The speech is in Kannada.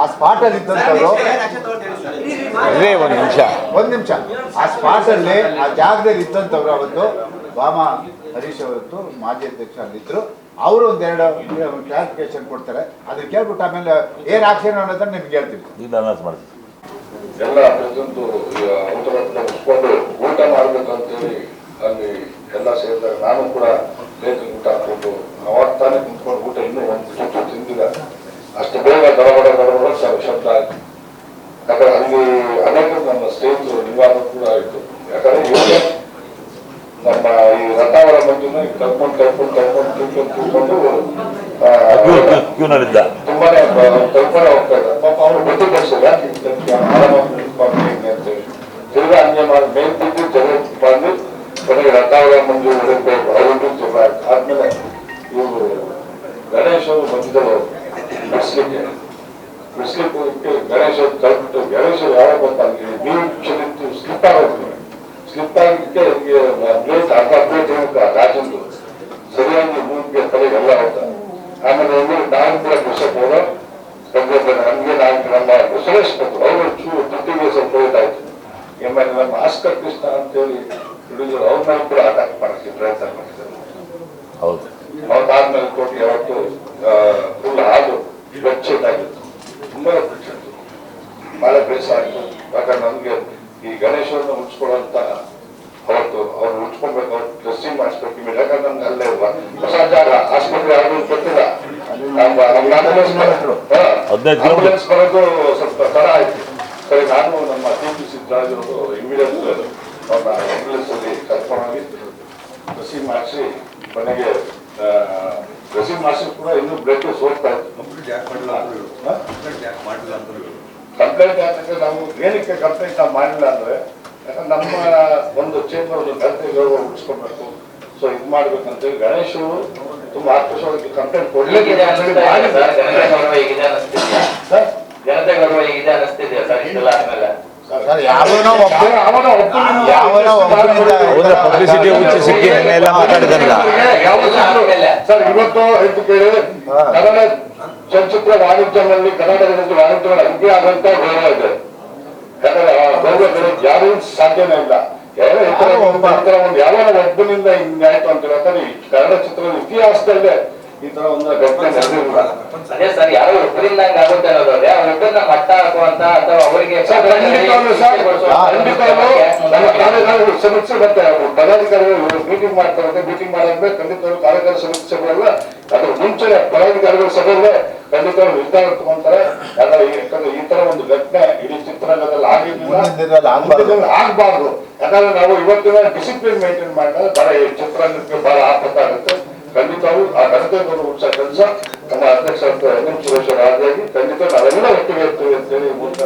ಆ ಸ್ಪಾಟ್ ಅಲ್ಲಿ ಇದ್ದಂಥವ್ರು ಇರೇ ಒಂದು ನಿಮಿಷ. ಒಂದು ನಿಮಿಷ. ಆ ಸ್ಪಾಟ್ ಅಲ್ಲಿ ಆ ಜಾಗದಲ್ಲಿ ಇದ್ದಂಥವ್ರು ಅವತ್ತು ಬಾಮ ಹರೀಶ್ ಅವತ್ತು ಮಾಜಿ ಅಧ್ಯಕ್ಷ ಅಲ್ಲಿದ್ರು. ಅವರು ಒಂದೆರಡು ಕ್ಲಾರಿಫಿಕೇಶನ್ ಕೊಡ್ತಾರೆ. ಅದಕ್ಕೆ ಕೇಳ್ಬಿಟ್ಟು ಆಮೇಲೆ ಏನ್ ಆಕ್ಷನ್ ಅನ್ನೋದನ್ನ ನಿಮ್ಗೆ ಹೇಳ್ತೀವಿ ಇಲ್ಲ ಮಾಡ್ತೀನಿ ಎಲ್ಲ ಮುಗಿಸ್ಕೊಂಡು ಊಟ ಮಾಡ್ಬೇಕಂತೇಳಿ ಅಲ್ಲಿ ಎಲ್ಲ ಸೇರಿದಾಗ ನಾನು ಕೂಡ ಯಾಕಂದ್ರೆ ಅಲ್ಲಿ ಅನೇಕ ನಮ್ಮ ಸ್ನೇಹಿತರು ನಿವಾರ ಕೂಡ ಆಯಿತು ಯಾಕಂದ್ರೆ ಯೋಗ ನಮ್ಮ ಈ ರಥಾವರ ಮಂದಿನ ಕರ್ಕೊಂಡು ಕರ್ಕೊಂಡು ಕರ್ಕೊಂಡು ತಿಳ್ಕೊಂಡು ತಿಳ್ಕೊಂಡು ತುಂಬಾನೇ ಕಲ್ಪನೆ ಹೋಗ್ತಾ ಇದ್ದಾರೆ ಪಾಪ ಅವ್ರು ಗೊತ್ತಿಲ್ಲ ಯಾಕೆ ಆರಾಮಾಗಿ ಅಂತೇಳಿ ತಿರ್ಗಾ ಅನ್ಯ ಮಾಡಿ ಮೇಲ್ ನಮಗೆ ನಾಲ್ಕು ನಮ್ಮ ಸುರೇಶ್ ಬಂದ್ರು ಅವರು ಚೂರು ತುಟ್ಟಿಗೆ ಸ್ವಲ್ಪ ಇದಾಯ್ತು ಆಮೇಲೆ ನಮ್ಮ ಆಸ್ಕರ್ ಕೃಷ್ಣ ಅಂತೇಳಿ ಹಿಡಿದ್ರು. ಅವ್ರ ಮೇಲೆ ಕೂಡ ಅಟ್ಯಾಕ್ ಮಾಡಕ್ಕೆ ಪ್ರಯತ್ನ ಮಾಡಿದ್ದಾರೆ ಹೌದು. ಅವತ್ತಾದ್ಮೇಲೆ ಕೋಟಿ ಯಾವತ್ತು ಫುಲ್ ಹಾಲು ಬೆಚ್ಚಟ್ ಆಗಿತ್ತು. ತುಂಬಾ ಬೆಚ್ಚಟ್ಟು ಬಹಳ ಬೇಸರ ಆಯ್ತು. ಯಾಕಂದ್ರೆ ನಮ್ಗೆ ಈ ಗಣೇಶನ ಉಳಿಸ್ಕೊಳ್ಳೋಂತ ಅವತ್ತು ಅವ್ರು ಉಳಿಸ್ಕೊಳ್ಬೇಕು ಅವ್ರು ಡ್ರೆಸ್ಸಿಂಗ್ ಮಾಡಿಸ್ಬೇಕು. ಇವಾಗ ಯಾಕಂದ್ರೆ ನಮ್ಗೆ ಅಲ್ಲೇ ಹೊಸ ಜಾಗ ಆಸ್ಪತ್ರೆ ಯಾರು ಗೊತ್ತಿಲ್ಲ. ನಮ್ಮ ನಮ್ಮ ಹದಿನೈದು ಕಿಲೋಮೀಟರ್. ಬರೋದು ಸ್ವಲ್ಪ ತಡ ಆಯ್ತು. ಸರಿ ನಾನು ನಮ್ಮ ಟಿ ಪಿ ಸಿದ್ದರಾಜರು ಇಮಿಡಿಯೇಟ್ ಅವ್ರನ್ನ ambulance ಅಲ್ಲಿ ಕರ್ಕೊಂಡೋಗಿ ಡ್ರೆಸ್ಸಿಂಗ್ ಮಾಡಿಸಿ ಮನೆಗೆ ಡ್ರೆಸ್ಸಿಂಗ್ ಮಾಡಿಸಿ ಕೂಡ ಇನ್ನೂ ಬ್ಲಡ್ ಸೋರ್ತಾ ಇತ್ತು. ಕಂಪ್ಲೇಂಟ್ ಯಾಕಂದ್ರೆ ನಾವು ಏನಕ್ಕೆ ಕಂಪ್ಲೇಂಟ್ ನಾವು ಮಾಡಿಲ್ಲ ಅಂದ್ರೆ ಯಾಕಂದ್ರೆ ನಮ್ಮ ಒಂದು ಚೇಂಬರ್ ಒಂದು ಗಂಟೆ ಗೌರವ ಉಳಿಸ್ಕೊಳ್ಬೇಕು ಸೊ ಇದು ಮಾಡ್ಬೇಕಂತೇಳಿ ಗಣೇಶ್ ತುಂಬಾ ಆಕ್ರೋಶವಾಗಿ ಕಂಪ್ಲೇಂಟ್ ಕೊಡ್ಲಿಕ್ಕೆ? ಜನತೆ ಗೌರವ ಹೇಗಿದೆ ಅನಿಸ್ತಿದ್ಯಾ? ಸರ್? ಆದ್ಮೇಲೆ? ಹೌದಾ ಪಬ್ಲಿಸಿಟಿ ಹುಚ್ಚು ಸಿಕ್ಕಿ ಎಲ್ಲ ಮಾತಾಡಿದಾರಲ್ಲ ಸರ್ ಇವತ್ತು ಹೇಳ್ತು ಕೇಳಿ. ಕನ್ನಡ ಚಲನಚಿತ್ರ ವಾಣಿಜ್ಯದಲ್ಲಿ ಕರ್ನಾಟಕದ ವಾಣಿಜ್ಯಗಳ ಅಂತ ಆದಂತ ಗೌರವ ಇದೆ. ಗೌರವ ಬೆಳೆಯಕ್ಕೆ ಸಾಧ್ಯನೇ ಇಲ್ಲ. ಯಾರೋ ಈ ತರ ಒಬ್ಬ ಈ ಒಂದು ಯಾವ ಒಬ್ಬನಿಂದ ಹಿಂಗಾಯ್ತು ಅಂತ ಹೇಳ್ತಾರೆ ಈ ಕನ್ನಡ ಚಿತ್ರದ ಇತಿಹಾಸದಲ್ಲೇ ಈ ತರ ಒಂದು ಘಟನೆ ನಡೆದಿಲ್ಲ ಅದೇ ಸರ್ ಯಾರೋ ಒಬ್ಬರಿಂದ ಹಂಗ ಆಗುತ್ತೆ ಅನ್ನೋದಾದ್ರೆ ಮಟ್ಟ ಹಾಕುವಂತ ಅಥವಾ ಅವರಿಗೆ ಸಮೀಕ್ಷೆ ಮತ್ತೆ ಪದಾಧಿಕಾರಿಗಳು ಮೀಟಿಂಗ್ ಮಾಡ್ತಾರೆ ಮೀಟಿಂಗ್ ಮಾಡಾದ್ಮೇಲೆ ಖಂಡಿತವಾಗ್ಲೂ ಕಾರ್ಯಕಾರಿ ಸಮೀಕ್ಷೆಗಳೆಲ್ಲ ಅದ್ರ ಮುಂಚೆ ಪದಾಧಿಕಾರಿಗಳ ಸಭೆಯಲ್ಲೇ ಖಂಡಿತವಾಗ್ಲೂ ನಿರ್ಧಾರ ತಗೊಂತಾರೆ. ಯಾಕಂದ್ರೆ ಈ- ತರ ಒಂದು ಘಟನೆ ಇಡೀ ಚಿತ್ರರಂಗದಲ್ಲಿ ಆಗಿರ್ಲಿಲ್ಲ ಆಗ್ಬಾರ್ದು. ಯಾಕಂದ್ರೆ ನಾವು ಇವತ್ತಿನ ಡಿಸಿಪ್ಲಿನ್ ಮೇಂಟೈನ್ ಮಾಡಿದ್ರೆ ಬಹಳ ಈ ಚಿತ್ರರಂಗಕ್ಕೆ ಬಹಳ ಆಪತ್ತ ಆಗುತ್ತೆ. ಖಂಡಿತವಾಗ್ಲೂ ಆ ಘನತೆ ಉತ್ಸಾಹ ಕೆಲಸ. ನಮ್ಮ ಅಧ್ಯಕ್ಷ ಎನ್ ಎಂ ಸುರೇಶ್ ಆದಿಯಾಗಿ ಖಂಡಿತ ನಾವೆಲ್ಲ ಒಟ್ಟಿಗೆ ಇರ್ತೀವಿ ಅಂತೇಳಿ ಮೂಲಕ